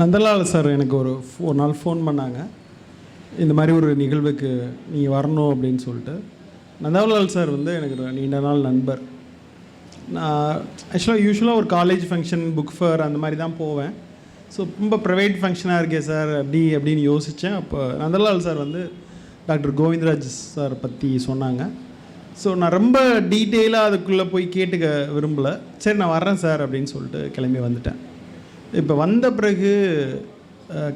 Nandalal sir எனக்கு ஒரு ஒரு நாள் ஃபோன் பண்ணாங்க. இந்த மாதிரி ஒரு நிகழ்வுக்கு நீங்கள் வரணும் அப்படின்னு சொல்லிட்டு. நந்தலால் சார் வந்து எனக்கு ஒரு நீண்ட நாள் நண்பர். நான் ஆக்சுவலாக யூஸ்வலாக ஒரு காலேஜ் ஃபங்க்ஷன் புக் ஃபேர் அந்த மாதிரி தான் போவேன். ஸோ ரொம்ப ப்ரைவேட் ஃபங்க்ஷனாக இருக்கே சார் அப்படி அப்படின்னு யோசித்தேன் அப்போ நந்தலால் சார் வந்து டாக்டர் கோவிந்தராஜ் சார் பற்றி சொன்னாங்க. ஸோ நான் ரொம்ப டீட்டெயிலாக அதுக்குள்ளே போய் கேட்டுக்க விரும்பலை. சரி நான் வர்றேன் சார் அப்படின்னு சொல்லிட்டு கிளம்பி வந்துட்டேன். இப்போ வந்த பிறகு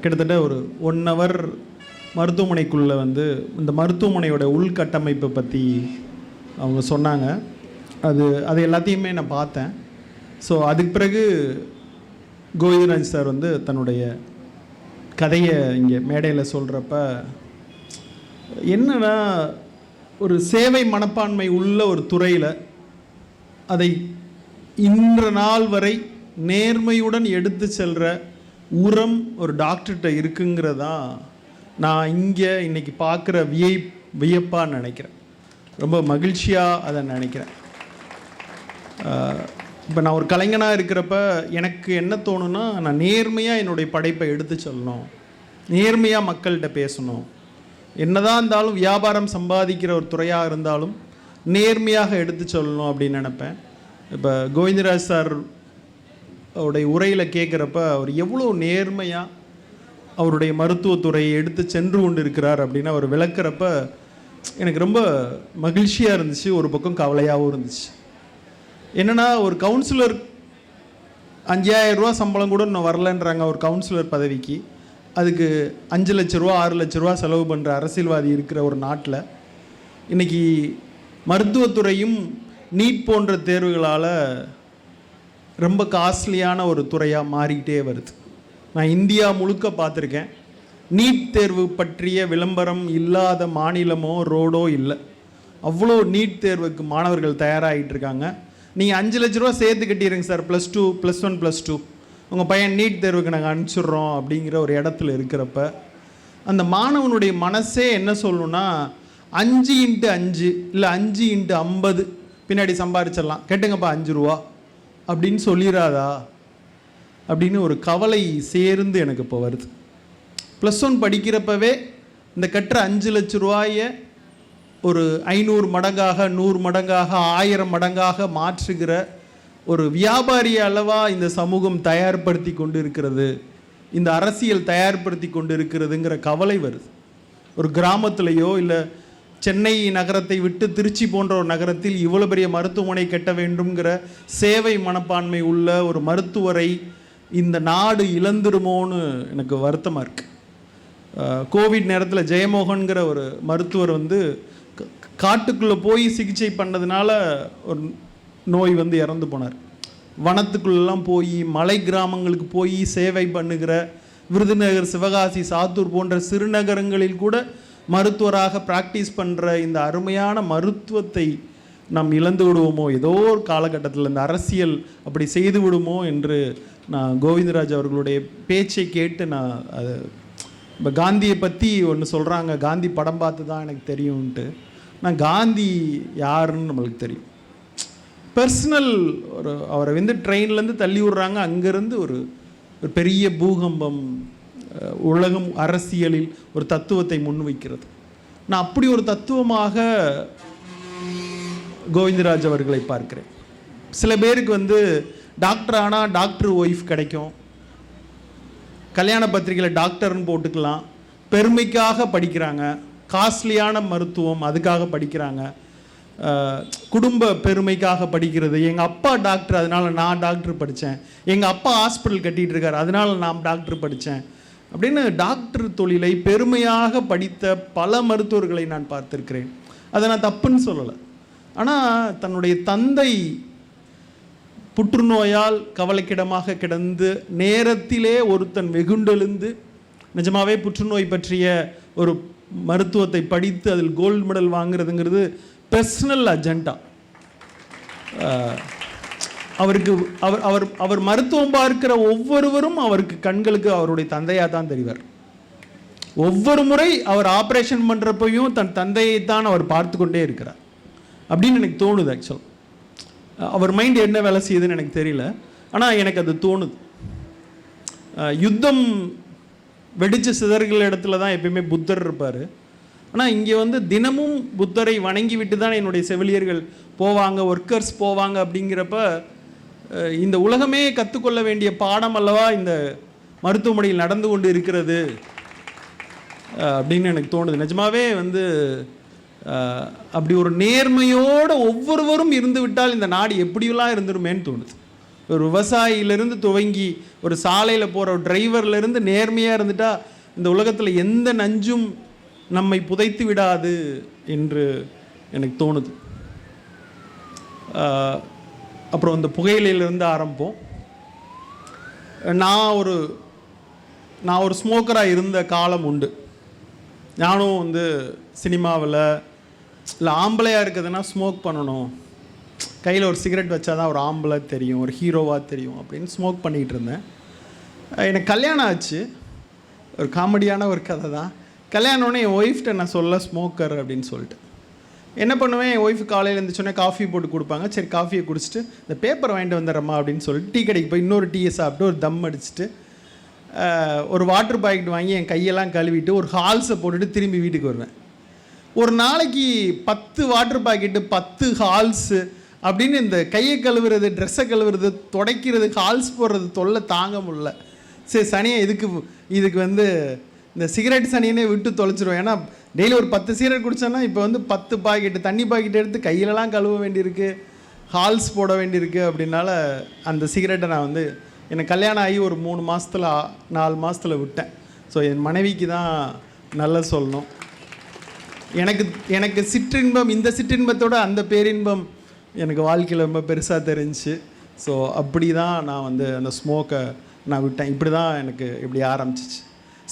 கிட்டத்தட்ட ஒரு ஒன் ஹவர் மருத்துவமனைக்குள்ளே வந்து இந்த மருத்துவமனையோட உள்கட்டமைப்பை பற்றி அவங்க சொன்னாங்க. அது அது எல்லாத்தையுமே நான் பார்த்தேன். ஸோ அதுக்கு பிறகு கோவிந்தராஜ் சார் வந்து தன்னுடைய கதையை இங்கே மேடையில் சொல்கிறப்ப என்னன்னா ஒரு சேவை மனப்பான்மை உள்ள ஒரு துறையில் அதை இன்ற நாள் வரை நேர்மையுடன் எடுத்து செல்கிற உரம் ஒரு டாக்டர்கிட்ட இருக்குங்கிறதா நான் இங்கே இன்றைக்கி பார்க்குற வியை வியப்பாக நினைக்கிறேன். ரொம்ப மகிழ்ச்சியாக அதை நினைக்கிறேன். இப்போ நான் ஒரு கலைஞனாக இருக்கிறப்ப எனக்கு என்ன தோணுன்னா நான் நேர்மையாக என்னுடைய படைப்பை எடுத்து சொல்லணும். நேர்மையாக மக்கள்கிட்ட பேசணும். என்னதான் இருந்தாலும் வியாபாரம் சம்பாதிக்கிற ஒரு துறையாக இருந்தாலும் நேர்மையாக எடுத்து சொல்லணும் அப்படின்னு நினப்பேன். இப்போ கோவிந்தராஜ் சார் அவருடைய உரையில் கேட்குறப்ப அவர் எவ்வளோ நேர்மையாக அவருடைய மருத்துவத்துறையை எடுத்து சென்று கொண்டு இருக்கிறார் அப்படின்னு அவர் விளக்குறப்ப எனக்கு ரொம்ப மகிழ்ச்சியாக இருந்துச்சு ஒரு பக்கம் கவலையாகவும் இருந்துச்சு. என்னென்னா ஒரு கவுன்சிலர் அஞ்சாயிரம் ரூபா சம்பளம் கூட இன்னும் வரலன்றாங்க ஒரு கவுன்சிலர் பதவிக்கு. அதுக்கு அஞ்சு லட்ச ரூபா ஆறு லட்ச ரூபா செலவு பண்ணுற அரசியல்வாதி இருக்கிற ஒரு நாட்டில் இன்றைக்கி மருத்துவத்துறையும் நீட் போன்ற தேர்வுகளால் ரொம்ப காஸ்ட்லியான ஒரு துறையாக மாறிக்கிட்டே வருது. நான் இந்தியா முழுக்க பார்த்துருக்கேன். நீட் தேர்வு பற்றிய விளம்பரம் இல்லாத மாநிலமோ ரோடோ இல்லை. அவ்வளோ நீட் தேர்வுக்கு மாணவர்கள் தயாராகிட்டு இருக்காங்க. நீங்கள் அஞ்சு லட்ச ரூபா சேர்த்து கட்டிடுங்க sir. Plus two plus one plus two உங்கள் பையன் நீட் தேர்வுக்கு நாங்கள் அனுப்பிச்சிடுறோம் அப்படிங்கிற ஒரு இடத்துல இருக்கிறப்ப அந்த மாணவனுடைய மனசே என்ன சொல்லணும்னா அஞ்சு இன்ட்டு அஞ்சு இல்லை அஞ்சு இன்ட்டு ஐம்பது பின்னாடி சம்பாரிச்சிடலாம். கேட்டுங்கப்பா அஞ்சு ரூபா. அப்படின்னு சொல்லிடாதா அப்படின்னு ஒரு கவலை சேர்ந்து எனக்கு இப்போ வருது. ப்ளஸ் ஒன் படிக்கிறப்பவே இந்த கட்டுற அஞ்சு லட்ச ரூபாயை ஒரு ஐநூறு மடங்காக நூறு மடங்காக ஆயிரம் மடங்காக மாற்றுகிற ஒரு வியாபாரி அளவாக இந்த சமூகம் தயார்படுத்தி கொண்டு இருக்கிறது இந்த அரசியல் தயார்படுத்தி கொண்டு இருக்கிறதுங்கிற கவலை வருது. ஒரு கிராமத்துலேயோ இல்லை சென்னை நகரத்தை விட்டு திருச்சி போன்ற ஒரு நகரத்தில் இவ்வளோ பெரிய மருத்துவமனை கட்ட வேண்டும்ங்கிற சேவை மனப்பான்மை உள்ள ஒரு மருத்துவரை இந்த நாடு இழந்துருமோன்னு எனக்கு வருத்தமாக இருக்குது கோவிட் நேரத்தில் ஜெயமோகன்கிற ஒரு மருத்துவர் வந்து க- காட்டுக்குள்ளே போய் சிகிச்சை பண்ணதுனால ஒரு நோய் வந்து இறந்து போனார். வனத்துக்குள்ளெல்லாம் போய் மலை கிராமங்களுக்கு போய் சேவை பண்ணுகிற விருதுநகர் சிவகாசி சாத்தூர் போன்ற சிறுநகரங்களில் கூட மருத்துவராக ப்ராக்டிஸ் பண்ணுற இந்த அருமையான மருத்துவத்தை நாம் இழந்து விடுவோமோ? ஏதோ ஒரு காலகட்டத்தில் இந்த அரசியல் அப்படி செய்து விடுமோ என்று நான் கோவிந்தராஜ் அவர்களுடைய பேச்சை கேட்டு நான் அது இப்போ காந்தியை பற்றி ஒன்று சொல்கிறாங்க காந்தி படம் பார்த்து தான் எனக்கு தெரியும்ன்ட்டு. நான் காந்தி யாருன்னு நம்மளுக்கு தெரியும். பர்சனல் ஒரு அவரை வந்து ட்ரெயின்லேருந்து தள்ளி விடுறாங்க. அங்கேருந்து ஒரு ஒரு பெரிய பூகம்பம் உலகம் அரசியலில் ஒரு தத்துவத்தை முன்வைக்கிறது. நான் அப்படி ஒரு தத்துவமாக கோவிந்தராஜ் அவர்களை பார்க்கிறேன். சில பேருக்கு வந்து டாக்டர் ஆனால் டாக்டர் ஒய்ஃப் கிடைக்கும். கல்யாண பத்திரிகையில் டாக்டர்னு போட்டுக்கலாம். பெருமைக்காக படிக்கிறாங்க. காஸ்ட்லியான மருத்துவம் அதுக்காக படிக்கிறாங்க. குடும்ப பெருமைக்காக படிக்கிறது. எங்கள் அப்பா டாக்டர் அதனால நான் டாக்டர் படித்தேன் எங்கள் அப்பா ஹாஸ்பிட்டல் கட்டிகிட்டு இருக்கார் அதனால நான் டாக்டர் படித்தேன் அப்படின்னு டாக்டர் தொழிலை பெருமையாக படித்த பல மருத்துவர்களை நான் பார்த்திருக்கிறேன். அதை நான் தப்புன்னு சொல்லலை. ஆனால் தன்னுடைய தந்தை புற்றுநோயால் கவலைக்கிடமாக கிடந்து நேரத்திலே ஒருத்தன் வெகுண்டெழுந்து நிஜமாவே புற்றுநோய் பற்றிய ஒரு மருத்துவத்தை படித்து அதில் கோல்டு மெடல் வாங்குறதுங்கிறது பர்சனல் அஜெண்டா அவருக்கு அவர் அவர் அவர் மருத்துவம் பார்க்கிற ஒவ்வொருவரும் அவருக்கு கண்களுக்கு அவருடைய தந்தையாக தான் தெரிவார். ஒவ்வொரு முறை அவர் ஆப்ரேஷன் பண்ணுறப்பையும் தன் தந்தையை தான் அவர் பார்த்து கொண்டே இருக்கிறார். அப்படின்னு எனக்கு தோணுது ஆக்சுவல் அவர் மைண்ட் என்ன வேலை செய்யுதுன்னு எனக்கு தெரியல. ஆனால் எனக்கு அது தோணுது. யுத்தம் வெடிச்ச சிதறுகிற இடத்துல தான் எப்பயுமே புத்தர் இருப்பார். ஆனால் இங்கே வந்து தினமும் புத்தரை வணங்கி விட்டு தான் என்னுடைய செவிலியர்கள் போவாங்க ஒர்க்கர்ஸ் போவாங்க அப்படிங்கிறப்ப இந்த உலகமே கற்றுக்கொள்ள வேண்டிய பாடம் அல்லவா இந்த மருத்துவமனையில் நடந்து கொண்டு இருக்கிறது? அப்படின்னு எனக்கு தோணுது. நிஜமாவே வந்து அப்படி ஒரு நேர்மையோடு ஒவ்வொருவரும் இருந்து விட்டால் இந்த நாடு எப்படியெல்லாம் இருந்துருமேன்னு தோணுது. ஒரு விவசாயியிலிருந்து துவங்கி ஒரு சாலையில் போகிற டிரைவர்லேருந்து நேர்மையாக இருந்துட்டால் இந்த உலகத்தில் எந்த நஞ்சும் நம்மை புதைத்து விடாது என்று எனக்கு தோணுது. அப்புறம் இந்த புகையிலையிலேருந்து ஆரம்பிப்போம். நான் ஒரு நான் ஒரு ஸ்மோக்கராக இருந்த காலம் உண்டு. நானும் வந்து சினிமாவில் இல்லை ஆம்பளையாக இருக்குதுன்னா ஸ்மோக் பண்ணணும். கையில் ஒரு சிகரெட் வச்சா தான் ஒரு ஆம்பளை தெரியும் ஒரு ஹீரோவாக தெரியும் அப்படின்னு ஸ்மோக் பண்ணிகிட்டு இருந்தேன். எனக்கு கல்யாணம் ஆச்சு. ஒரு காமெடியான ஒரு கதை தான் கல்யாணம்னே என் ஒய்ஃப்ட்ட நான் சொல்ல ஸ்மோக்கர் அப்படின்னு சொல்லிட்டு. என்ன பண்ணுவேன்? என் ஒய்ஃப் காலையில் எழுந்திரிச்சோன்னே காஃபி போட்டு கொடுப்பாங்க. சரி காஃபியை குடிச்சிட்டு இந்த பேப்பர் வாங்கிட்டு வந்துடுறம்மா அப்படின்னு சொல்லிட்டு டீ கடைக்கு போய் இன்னொரு டீயை சாப்பிட்டு ஒரு தம் அடிச்சுட்டு ஒரு வாட்டர் பாக்கெட் வாங்கி என் கையெல்லாம் கழுவிட்டு ஒரு ஹால்ஸை போட்டுட்டு திரும்பி வீட்டுக்கு வருவேன். ஒரு நாளைக்கு பத்து வாட்டர் பாக்கெட்டு பத்து ஹால்ஸு அப்படின்னு இந்த கையை கழுவுறது ட்ரெஸ்ஸை கழுவுறது துடைக்கிறது ஹால்ஸ் போடுறது தொல்லை தாங்க முடியல. சரி சனியை இதுக்கு இதுக்கு வந்து இந்த சிகரெட் சனியனே விட்டு தொலைச்சிருவேன். ஏன்னா டெய்லி ஒரு பத்து சீரட் குடிச்சேன்னா இப்போ வந்து பத்து பாக்கெட்டு தண்ணி பாக்கெட் எடுத்து கையிலலாம் கழுவ வேண்டியிருக்கு. ஹால்ஸ் போட வேண்டியிருக்கு அப்படின்னால அந்த சிகரெட்டை நான் வந்து எனக்கு கல்யாணம் ஆகி ஒரு மூணு மாதத்தில் நாலு மாதத்தில் விட்டேன். ஸோ என் மனைவிக்கு தான் நல்லா சொல்லணும். எனக்கு எனக்கு சிற்றின்பம் இந்த சிற்றின்பத்தோட அந்த பேரின்பம் எனக்கு வாழ்க்கையில் ரொம்ப பெருசாக தெரிஞ்சுச்சு ஸோ அப்படி தான் நான் வந்து அந்த ஸ்மோக்கை நான் விட்டேன். இப்படி தான் எனக்கு இப்படி ஆரம்பிச்சிச்சு.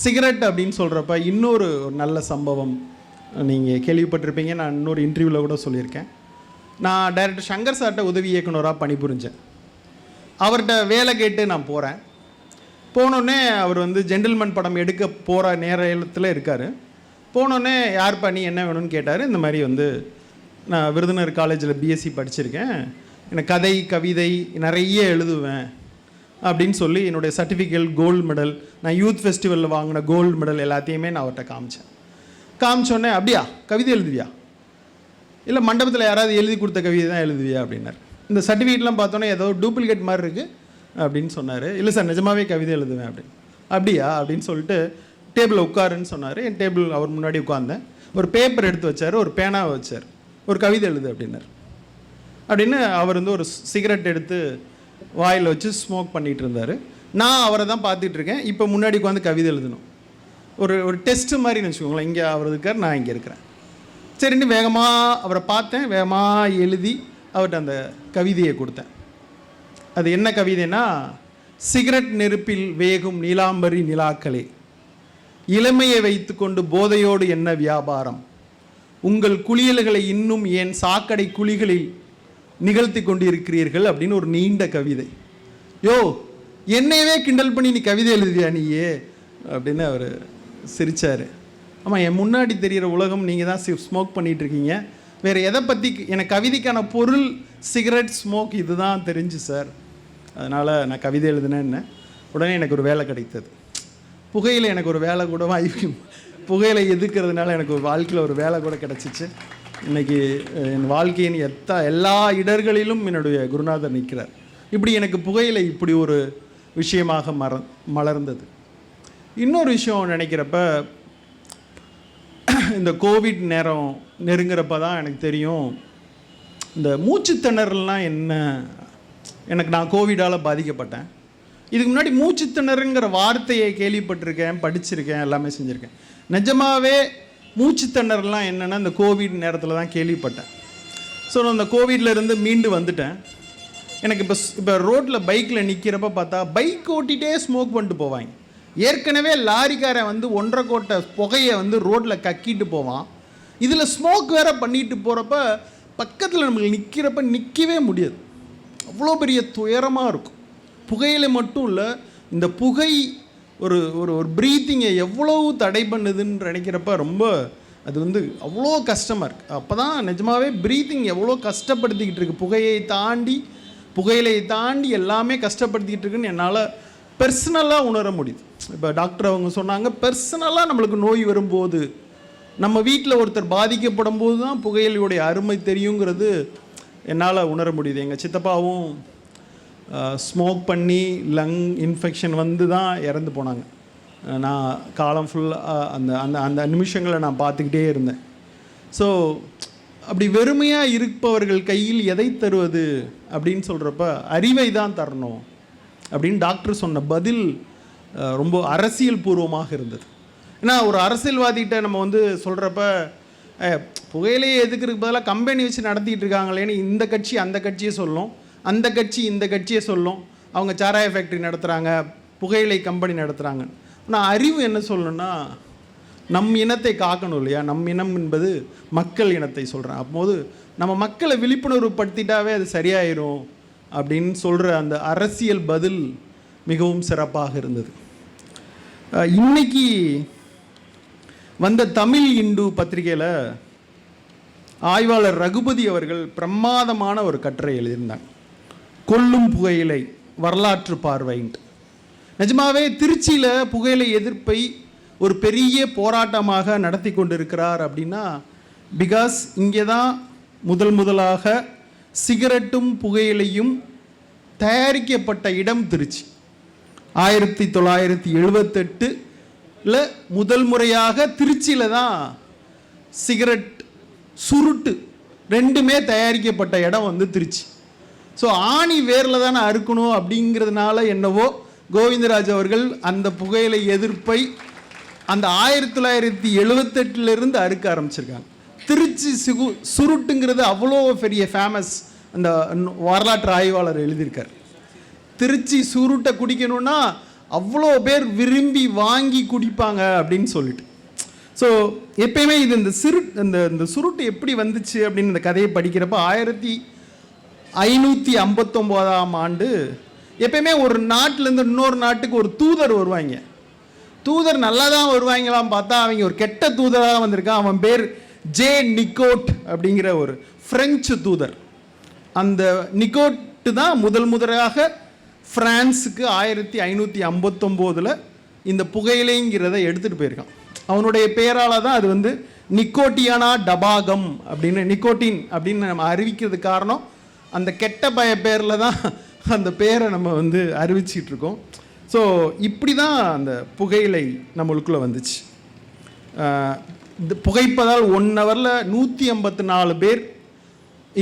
சிகரெட் அப்படின்னு சொல்கிறப்ப இன்னொரு நல்ல சம்பவம் நீங்கள் கேள்விப்பட்டிருப்பீங்க. நான் இன்னொரு இன்டர்வியூவில் கூட சொல்லியிருக்கேன். நான் டைரக்டர் சங்கர் சார்கிட்ட உதவி இயக்குனராக பணிபுரிஞ்சேன். அவர்கிட்ட வேலை கேட்டு நான் போகிறேன் போனோடனே அவர் வந்து ஜென்டில்மேன் படம் எடுக்க போகிற நேரத்தில் இருக்கார். போனோடனே யார் பண்ணி என்ன வேணும்னு கேட்டார். இந்த மாதிரி வந்து நான் விருதுநகர் காலேஜில் பிஎஸ்சி படிச்சிருக்கேன். எனக்கு கதை கவிதை நிறைய எழுதுவேன். அப்படின்னு சொல்லி என்னுடைய சர்டிஃபிகேட் கோல்டு மெடல் நான் யூத் ஃபெஸ்டிவலில் வாங்கின கோல்டு மெடல் எல்லாத்தையுமே நான் அவர்கிட்ட காமிச்சேன். காமிச்சோடனே அப்படியா? கவிதை எழுதுவியா? இல்லை மண்டபத்தில் யாராவது எழுதி கொடுத்த கவிதை தான் எழுதுவியா? அப்படின்னார். இந்த சர்டிஃபிகேட்லாம் பார்த்தோன்னே ஏதோ டூப்ளிகேட் மாதிரி இருக்குது அப்படின்னு சொன்னார். இல்லை சார் நிஜமாவே கவிதை எழுதுவேன் அப்படின்னு. அப்படியா? அப்படின்னு சொல்லிட்டு டேபிளில் உட்காருன்னு சொன்னார். என் டேபிள் அவர் முன்னாடி உட்காந்தேன் ஒரு பேப்பர் எடுத்து வச்சார். ஒரு பேனாவை வச்சார். ஒரு கவிதை எழுது அப்படின்னார். அப்படின்னு அவர் வந்து ஒரு சிகரெட் எடுத்து வாயில் வச்சு ஸ்மோக் பண்ணிகிட்டு இருந்தார் நான் அவரை தான் பார்த்துட்ருக்கேன் இப்போ முன்னாடி உட்காந்து கவிதை எழுதணும். ஒரு ஒரு டெஸ்ட்டு மாதிரின்னு வச்சுக்கோங்களேன். இங்கே அவர் இருக்கார் நான் இங்கே இருக்கிறேன். சரின்னு வேகமாக அவரை பார்த்தேன். வேகமாக எழுதி அவர்கிட்ட அந்த கவிதையை கொடுத்தேன். அது என்ன கவிதைனா சிகரெட் நெருப்பில் வேகும் நீலாம்பரி நிலாக்களே இளமையை வைத்துக்கொண்டு போதையோடு என்ன வியாபாரம்? உங்கள் குளியல்களை இன்னும் ஏன் சாக்கடை குழிகளில் நிகழ்த்தி கொண்டிருக்கிறீர்கள் அப்படின்னு ஒரு நீண்ட கவிதை. யோ என்னையவே கிண்டல் பண்ணி நீ கவிதை எழுதுவியா நீயே? அப்படின்னு அவர் சிரிச்சார். ஆமாம் என் முன்னாடி தெரிகிற உலகம் நீங்கள் தான் ஸ்மோக் பண்ணிட்டு இருக்கீங்க வேறு எதை பற்றி எனக்கு கவிதைக்கான பொருள் சிகரெட் ஸ்மோக் இதுதான் தெரிஞ்சு சார் அதனால் நான் கவிதை எழுதினேன்னு உடனே எனக்கு ஒரு வேலை கிடைத்தது. புகையில் எனக்கு ஒரு வேலை கூட வாய்ப்பு புகையில் எதுக்கிறதுனால எனக்கு ஒரு வாழ்க்கையில் ஒரு வேலை கூட கிடச்சிச்சு. இன்னைக்கு என் வாழ்க்கையின் எத்தா எல்லா இடர்களிலும் என்னுடைய குருநாதர் நிற்கிறார். இப்படி எனக்கு புகையில் இப்படி ஒரு விஷயமாக மர மலர்ந்தது. இன்னொரு விஷயம் நினைக்கிறப்ப இந்த கோவிட் நேரம் நெருங்குறப்ப தான் எனக்கு தெரியும் இந்த மூச்சுத்திணறல்லாம் என்ன? எனக்கு நான் கோவிடால் பாதிக்கப்பட்டேன். இதுக்கு முன்னாடி மூச்சுத்திணறுங்கிற வார்த்தையை கேள்விப்பட்டிருக்கேன் படிச்சிருக்கேன் எல்லாமே செஞ்சுருக்கேன். நிஜமாவே மூச்சு திணறலாம் என்னென்னா இந்த கோவிட் நேரத்தில் தான் கேள்விப்பட்டேன். ஸோ நான் அந்த கோவிட்ல இருந்து மீண்டு வந்துட்டேன். எனக்கு இப்போ இப்போ ரோட்டில் பைக்கில் நிற்கிறப்ப பார்த்தா பைக் ஓட்டிகிட்டே ஸ்மோக் பண்ணிட்டு போவாங்க. ஏற்கனவே லாரிக்காரன் வந்து ஒன்றரை கோட்டை புகையை வந்து ரோட்டில் கக்கிட்டு போவான். இதில் ஸ்மோக் வேற பண்ணிட்டு போகிறப்ப பக்கத்தில் நம்மளுக்கு நிற்கிறப்ப நிற்கவே முடியாது. அவ்வளோ பெரிய துயரமாக இருக்கும். புகையில் மட்டும் இல்லை இந்த புகை ஒரு ஒரு ஒரு ப்ரீத்திங்கை எவ்வளவு தடை பண்ணுதுன்னு நினைக்கிறப்ப ரொம்ப அது வந்து அவ்வளோ கஷ்டமாக இருக்குது அப்போ தான் நிஜமாவே ப்ரீத்திங் எவ்வளோ கஷ்டப்படுத்திக்கிட்டு இருக்கு. புகையை தாண்டி புகையிலையை தாண்டி எல்லாமே கஷ்டப்படுத்திக்கிட்டு இருக்குன்னு என்னால் பர்சனலாக உணர முடியுது. இப்போ டாக்டர் அவங்க சொன்னாங்க பர்சனலாக நம்மளுக்கு நோய் வரும்போது நம்ம வீட்டில் ஒருத்தர் பாதிக்கப்படும் போது தான் புகையிலையுடைய அருமை தெரியுங்கிறது என்னால் உணர முடியுது. எங்கள் சித்தப்பாவும் ஸ்மோக் பண்ணி லங் இன்ஃபெக்ஷன் வந்து தான் இறந்து போனாங்க. நான் காலம் ஃபுல்லாக அந்த அந்த அந்த நிமிஷங்களை நான் பார்த்துக்கிட்டே இருந்தேன். ஸோ அப்படி வெறுமையாக இருப்பவர்கள் கையில் எதை தருவது அப்படின்னு சொல்கிறப்ப அறிவை தான் தரணும் அப்படின்னு டாக்டர் சொன்ன பதில் ரொம்ப அரசியல் பூர்வமாக இருந்தது. ஏன்னா ஒரு அரசியல்வாதிகிட்ட நம்ம வந்து சொல்கிறப்ப புகையிலையை எதுக்கு பதிலாக கம்பெனி வச்சு நடத்திட்டு இருக்காங்களேன்னு இந்த கட்சி அந்த கட்சியை சொல்லும். அந்த கட்சி இந்த கட்சியை சொல்லும். அவங்க சாராய ஃபேக்ட்ரி நடத்துகிறாங்க புகையிலை கம்பெனி நடத்துகிறாங்க ஆனால் அறிவு என்ன சொல்லணும்னா நம் இனத்தை காக்கணும் இல்லையா? நம் இனம் என்பது மக்கள் இனத்தை சொல்கிறேன் அப்போது நம்ம மக்களை விழிப்புணர்வு படுத்திட்டாவே அது சரியாயிரும் அப்படின்னு சொல்கிற அந்த அரசியல் பதில் மிகவும் சிறப்பாக இருந்தது. இன்னைக்கு வந்த தமிழ் இந்து பத்திரிகையில் ஆய்வாளர் ரகுபதி அவர்கள் பிரமாதமான ஒரு கட்டுரை எழுதியிருந்தாங்க. கொல்லும் புகையிலை வரலாற்று பார்வைன்ட்டு நிஜமாவே திருச்சியில் புகையிலை எதிர்ப்பை ஒரு பெரிய போராட்டமாக நடத்தி கொண்டிருக்கிறார் அப்படின்னா பிகாஸ் இங்கே தான் முதல் முதலாக சிகரெட்டும் புகையிலையும் தயாரிக்கப்பட்ட இடம் திருச்சி. ஆயிரத்தி தொள்ளாயிரத்தி எழுபத்தெட்டுல முதல் முறையாக திருச்சியில் தான் சிகரெட் சுருட்டு ரெண்டுமே தயாரிக்கப்பட்ட இடம் வந்து திருச்சி. ஸோ ஆணி வேரில் தானே அறுக்கணும் அப்படிங்கிறதுனால என்னவோ கோவிந்தராஜ் அவர்கள் அந்த புகையிலை எதிர்ப்பை அந்த ஆயிரத்தி தொள்ளாயிரத்தி எழுபத்தெட்டுலேருந்து அறுக்க ஆரம்பிச்சிருக்காங்க. திருச்சி சிகு சுருட்டுங்கிறது அவ்வளோ பெரிய ஃபேமஸ் அந்த வரலாற்று ஆய்வாளர் எழுதியிருக்கார். திருச்சி சுருட்டை குடிக்கணும்னா அவ்வளோ பேர் விரும்பி வாங்கி குடிப்பாங்க அப்படின்னு சொல்லிட்டு. ஸோ எப்பயுமே இது இந்த சிறு இந்த இந்த சுருட்டு எப்படி வந்துச்சு அப்படின்னு இந்த கதையை படிக்கிறப்ப ஆயிரத்தி ஐநூற்றி ஐம்பத்தொம்போதாம் ஆண்டு எப்பயுமே ஒரு நாட்டிலேருந்து இன்னொரு நாட்டுக்கு ஒரு தூதர் வருவாங்க. தூதர் நல்லா தான் வருவாங்களாம் பார்த்தா அவங்க ஒரு கெட்ட தூதராக வந்திருக்கான். அவன் பேர் ஜே நிக்கோட் அப்படிங்கிற ஒரு ஃப்ரெஞ்சு தூதர். அந்த நிக்கோட்டு தான் முதல் முதலாக ஃப்ரான்ஸுக்கு ஆயிரத்தி ஐநூற்றி ஐம்பத்தொம்போதில் இந்த புகையிலைங்கிறத எடுத்துகிட்டு போயிருக்கான். அவனுடைய பெயரால் தான் அது வந்து நிக்கோட்டியானா டபாகம் அப்படின்னு நிக்கோட்டின் அப்படின்னு நம்ம அறிவிக்கிறதுக்கு காரணம் அந்த கெட்ட பய பேரில் தான் அந்த பேரை நம்ம வந்து அறிவிச்சிட்ருக்கோம். ஸோ இப்படி தான் அந்த புகையிலை நம்மளுக்குள்ளே வந்துச்சு. இந்த புகைப்பதால் ஒன் ஹவரில் நூற்றி ஐம்பத்தி நாலு பேர்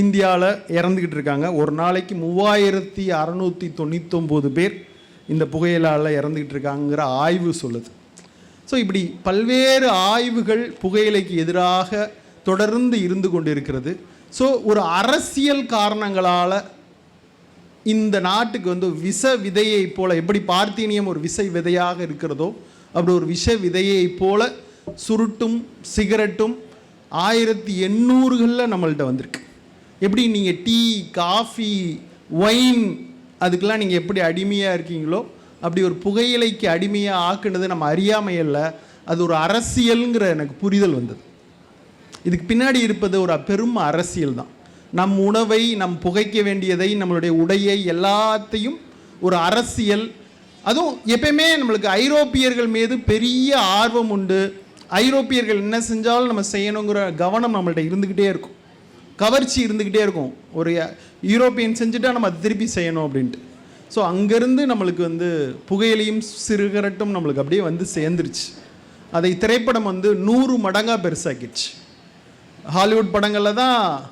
இந்தியாவில் இறந்துக்கிட்டு இருக்காங்க ஒரு நாளைக்கு மூவாயிரத்தி அறநூற்றி தொண்ணூத்தொம்பது பேர் இந்த புகையிலால் இறந்துக்கிட்டு இருக்காங்கிற ஆய்வு சொல்லுது. ஸோ இப்படி பல்வேறு ஆய்வுகள் புகையிலைக்கு எதிராக தொடர்ந்து இருந்து கொண்டிருக்கிறது. ஸோ ஒரு அரசியல் காரணங்களால் இந்த நாட்டுக்கு வந்து விஷ விதையை போல் எப்படி பார்த்தீனியம் ஒரு விஷ விதையாக இருக்கிறதோ அப்படி ஒரு விஷ விதையை போல் சுருட்டும் சிகரெட்டும் ஆயிரத்தி எண்ணூறுகளில் நம்மள்கிட்ட வந்திருக்கு. எப்படி நீங்கள் டீ காஃபி ஒயின் அதுக்கெல்லாம் நீங்கள் எப்படி அடிமையாக இருக்கீங்களோ அப்படி ஒரு புகையிலைக்கு அடிமையாக ஆக்குனது நம்ம அறியாமையல்ல அது ஒரு அரசியலுங்கிற எனக்கு புரிதல் வந்தது. இதுக்கு பின்னாடி இருப்பது ஒரு பெரும் அரசியல் தான். நம் உணவை நம் புகைக்க வேண்டியதை நம்மளுடைய உடையை எல்லாத்தையும் ஒரு அரசியல். அதுவும் எப்பயுமே நம்மளுக்கு ஐரோப்பியர்கள் மீது பெரிய ஆர்வம் உண்டு. ஐரோப்பியர்கள் என்ன செஞ்சாலும் நம்ம செய்யணுங்கிற கவனம் நம்மள்ட்ட இருந்துக்கிட்டே இருக்கும். கவர்ச்சி இருந்துக்கிட்டே இருக்கும். ஒரு யூரோப்பியன் செஞ்சுட்டா நம்ம அதை திருப்பி செய்யணும் அப்படின்ட்டு. ஸோ அங்கேருந்து நம்மளுக்கு வந்து புகையிலையும் சிறுகரட்டும் நம்மளுக்கு அப்படியே வந்து சேர்ந்துருச்சு. அதை திரைப்படம் வந்து நூறு மடங்காக பெருசாக்கிடுச்சு. ஹாலிவுட் படங்களில் தான்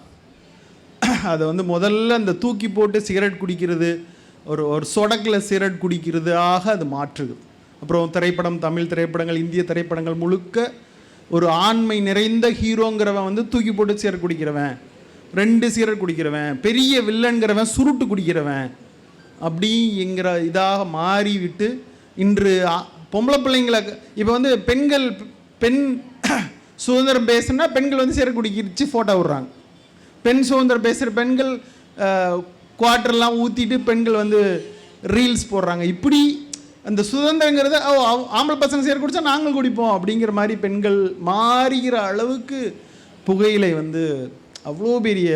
அதை வந்து முதல்ல அந்த தூக்கி போட்டு சிகரெட் குடிக்கிறது ஒரு ஒரு சொடக்கில் சிகரெட் குடிக்கிறது ஆக அது மாற்றுது. அப்புறம் திரைப்படம் தமிழ் திரைப்படங்கள் இந்திய திரைப்படங்கள் முழுக்க ஒரு ஆண்மை நிறைந்த ஹீரோங்கிறவன் வந்து தூக்கி போட்டு சிகரெட் குடிக்கிறவன் ரெண்டு சிகரெட் குடிக்கிறவன் பெரிய வில்லன்கிறவன் சுருட்டு குடிக்கிறவன் அப்படிங்கிற இதாக மாறிவிட்டு இன்று பொம்பளை பிள்ளைங்களை இப்போ வந்து பெண்கள் பெண் சுதந்திரம் பேசுனா பெண்கள் வந்து சிகரெட் குடிக்கிச்சு ஃபோட்டோ விடுறாங்க. பெண் சுதந்திரம் பேசுகிற பெண்கள் குவார்டர்லாம் ஊற்றிட்டு பெண்கள் வந்து ரீல்ஸ் போடுறாங்க. இப்படி அந்த சுதந்திரங்கிறத ஓ ஆம்பளை பசங்க சேர குடிச்சா நாங்கள் குடிப்போம் அப்படிங்கிற மாதிரி பெண்கள் மாறுகிற அளவுக்கு புகையிலை வந்து அவ்வளோ பெரிய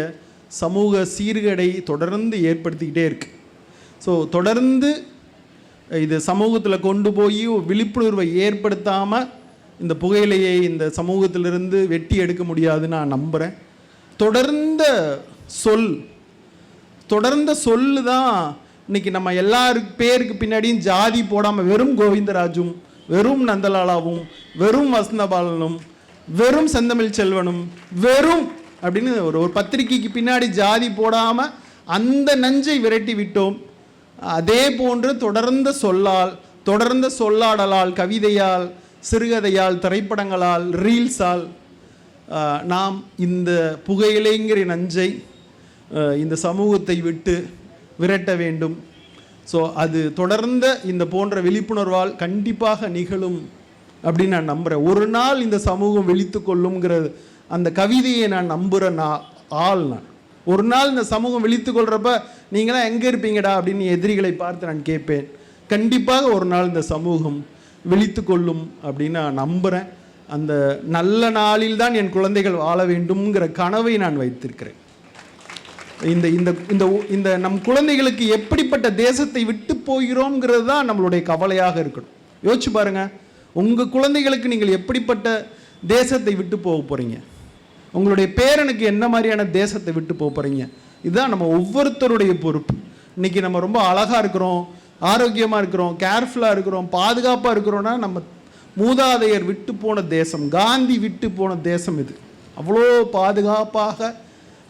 சமூக சீர்கேடை தொடர்ந்து ஏற்படுத்திக்கிட்டே இருக்கு. ஸோ தொடர்ந்து இது சமூகத்தில் கொண்டு போய் விழிப்புணர்வை ஏற்படுத்தாமல் இந்த புகையிலையை இந்த சமூகத்திலிருந்து வெட்டி எடுக்க முடியாதுன்னு நான் நம்புகிறேன் தொடர்ந்த சொல் தொடர்ந்த சொல்லு தான் இன்னைக்கு நம்ம எல்லாரு பேருக்கு பின்னாடியும் ஜாதி போடாமல் வெறும் கோவிந்தராஜும் வெறும் நந்தலாலாவும் வெறும் வசந்தபாலனும் வெறும் செந்தமிழ் செல்வனும் வெறும் அப்படின்னு ஒரு ஒரு பத்திரிக்கைக்கு பின்னாடி ஜாதி போடாமல் அந்த நஞ்சை விரட்டி விட்டோம். அதே போன்று தொடர்ந்த சொல்லால் தொடர்ந்த சொல்லாடலால் கவிதையால் சிறுகதையால் திரைப்படங்களால் ரீல்ஸால் நாம் இந்த புகையிலைங்கிற நஞ்சை இந்த சமூகத்தை விட்டு விரட்ட வேண்டும். ஸோ அது தொடர்ந்த இந்த போன்ற விழிப்புணர்வால் கண்டிப்பாக நிகழும் அப்படின்னு நான் நம்புகிறேன் ஒரு நாள் இந்த சமூகம் விழித்து கொள்ளுங்கிற அந்த கவிதையை நான் நம்புகிற நான் ஆள் நான். ஒரு நாள் இந்த சமூகம் விழித்து கொள்கிறப்ப நீங்களாம் எங்கே இருப்பீங்கடா அப்படின்னு எதிரிகளை பார்த்து நான் கேட்பேன். கண்டிப்பாக ஒரு நாள் இந்த சமூகம் விழித்து கொள்ளும் அப்படின்னு நான் நம்புகிறேன் அந்த நல்ல நாளில் தான் என் குழந்தைகள் வாழ வேண்டும்ங்கிற கனவை நான் வைத்திருக்கிறேன். இந்த இந்த இந்த உ- இந்த நம் குழந்தைகளுக்கு எப்படிப்பட்ட தேசத்தை விட்டு போகிறோங்கிறது தான் நம்மளுடைய கவலையாக இருக்கணும். யோசிச்சு பாருங்க. உங்கள் குழந்தைகளுக்கு நீங்கள் எப்படிப்பட்ட தேசத்தை விட்டு போக போகிறீங்க உங்களுடைய பேரனுக்கு என்ன மாதிரியான தேசத்தை விட்டு போக போகிறீங்க இதுதான் நம்ம ஒவ்வொருத்தருடைய பொறுப்பு. இன்றைக்கி நம்ம ரொம்ப அழகாக இருக்கிறோம். ஆரோக்கியமாக இருக்கிறோம் கேர்ஃபுல்லாக இருக்கிறோம் பாதுகாப்பாக இருக்கிறோன்னா நம்ம மூதாதையர் விட்டு போன தேசம் காந்தி விட்டு போன தேசம் இது. அவ்வளோ பாதுகாப்பாக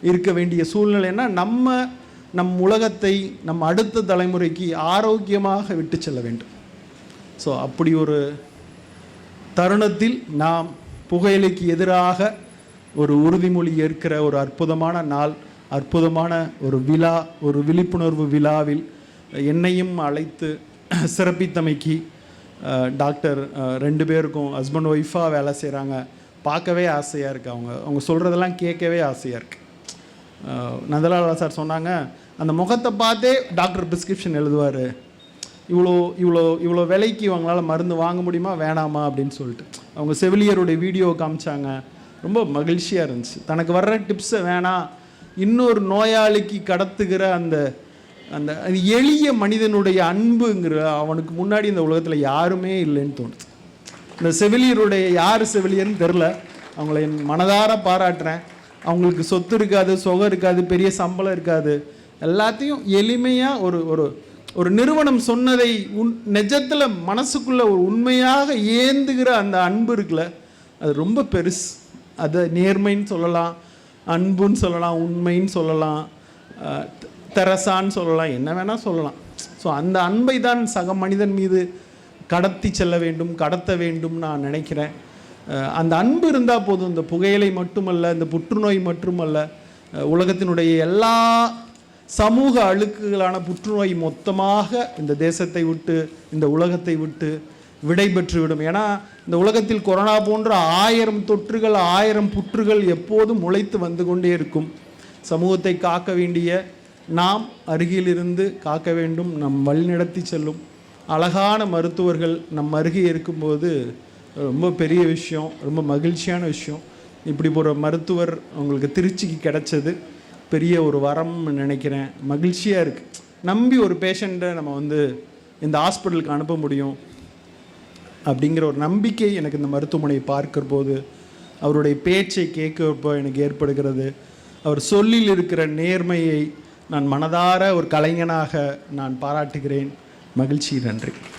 இருக்க வேண்டிய சூழ்நிலைன்னா நம்ம நம் உலகத்தை நம் அடுத்த தலைமுறைக்கு ஆரோக்கியமாக விட்டு செல்ல வேண்டும். ஸோ அப்படி ஒரு தருணத்தில் நாம் புகையிலைக்கு எதிராக ஒரு உறுதிமொழி ஏற்கிற ஒரு அற்புதமான நாள் அற்புதமான ஒரு விழா ஒரு விழிப்புணர்வு விழாவில் என்னையும் அழைத்து சிறப்பித்தமைக்கு டாக்டர் ரெண்டு பேருக்கும் ஹஸ்பண்ட் ஒய்ஃபாக வேலை செய்கிறாங்க பார்க்கவே ஆசையாக இருக்குது அவங்க. அவங்க சொல்கிறதெல்லாம் கேட்கவே ஆசையாக இருக்குது நந்தலாலா சார் சொன்னாங்க அந்த முகத்தை பார்த்தே டாக்டர் ப்ரிஸ்கிரிப்ஷன் எழுதுவார். இவ்வளோ இவ்வளோ இவ்வளோ விலைக்கு இவங்களால் மருந்து வாங்க முடியுமா வேணாமா? அப்படின்னு சொல்லிட்டு. அவங்க செவிலியருடைய வீடியோ காமிச்சாங்க. ரொம்ப மகிழ்ச்சியாக இருந்துச்சு. தனக்கு வர்ற டிப்ஸை வேணாம். இன்னொரு நோயாளிக்கு கடத்துகிற அந்த அந்த அது எளிய மனிதனுடைய அன்புங்கிற அவனுக்கு முன்னாடி இந்த உலகத்தில் யாருமே இல்லைன்னு தோணுச்சு. இந்த செவிலியருடைய யார் செவிலியர்னு தெரில அவங்கள என் மனதார பாராட்டுறேன். அவங்களுக்கு சொத்து இருக்காது சுகம் இருக்காது பெரிய சம்பளம் இருக்காது. எல்லாத்தையும் எளிமையாக ஒரு ஒரு ஒரு நிறுவனம் சொன்னதை உன் நெஜத்தில் மனசுக்குள்ளே ஒரு உண்மையாக ஏந்துகிற அந்த அன்பு இருக்குல்ல அது ரொம்ப பெருசு. அதை நேர்மைன்னு சொல்லலாம் அன்புன்னு சொல்லலாம் உண்மைன்னு சொல்லலாம். தெரசான்னு சொல்லலாம். என்ன வேணால் சொல்லலாம். ஸோ அந்த அன்பை தான் சக மனிதன் மீது கடத்தி செல்ல வேண்டும் கடத்த வேண்டும் நான் நினைக்கிறேன். அந்த அன்பு இருந்தால் போதும். இந்த புகையிலை மட்டுமல்ல இந்த புற்றுநோய் மட்டுமல்ல உலகத்தினுடைய எல்லா சமூக அழுக்குகளான புற்றுநோய் மொத்தமாக இந்த தேசத்தை விட்டு இந்த உலகத்தை விட்டு விடை பெற்றுவிடும் ஏன்னா இந்த உலகத்தில் கொரோனா போன்ற ஆயிரம் தொற்றுகள் ஆயிரம் புற்றுகள் எப்போதும் முளைத்து வந்து கொண்டே இருக்கும். சமூகத்தை காக்க வேண்டிய நாம் அருகிலிருந்து காக்க வேண்டும் நம் வழிநடத்தி செல்லும். அழகான மருத்துவர்கள் நம் அருகே இருக்கும்போது ரொம்ப பெரிய விஷயம் ரொம்ப மகிழ்ச்சியான விஷயம். இப்படி ஒரு மருத்துவர் உங்களுக்கு திருச்சிக்கு கிடச்சது. பெரிய ஒரு வரம்னு நினைக்கிறேன். மகிழ்ச்சியாக இருக்குது நம்பி ஒரு பேஷண்ட்டை நம்ம வந்து இந்த ஹாஸ்பிட்டலுக்கு அனுப்ப முடியும். அப்படிங்கிற ஒரு நம்பிக்கை எனக்கு இந்த மருத்துவமனையை பார்க்கிற போது அவருடைய பேச்சை கேட்கிறப்போ எனக்கு ஏற்படுகிறது. அவர் சொல்லில் இருக்கிற நேர்மையை நான் மனதார ஒரு கலைஞனாக நான் பாராட்டுகிறேன். மகிழ்ச்சி நன்றி.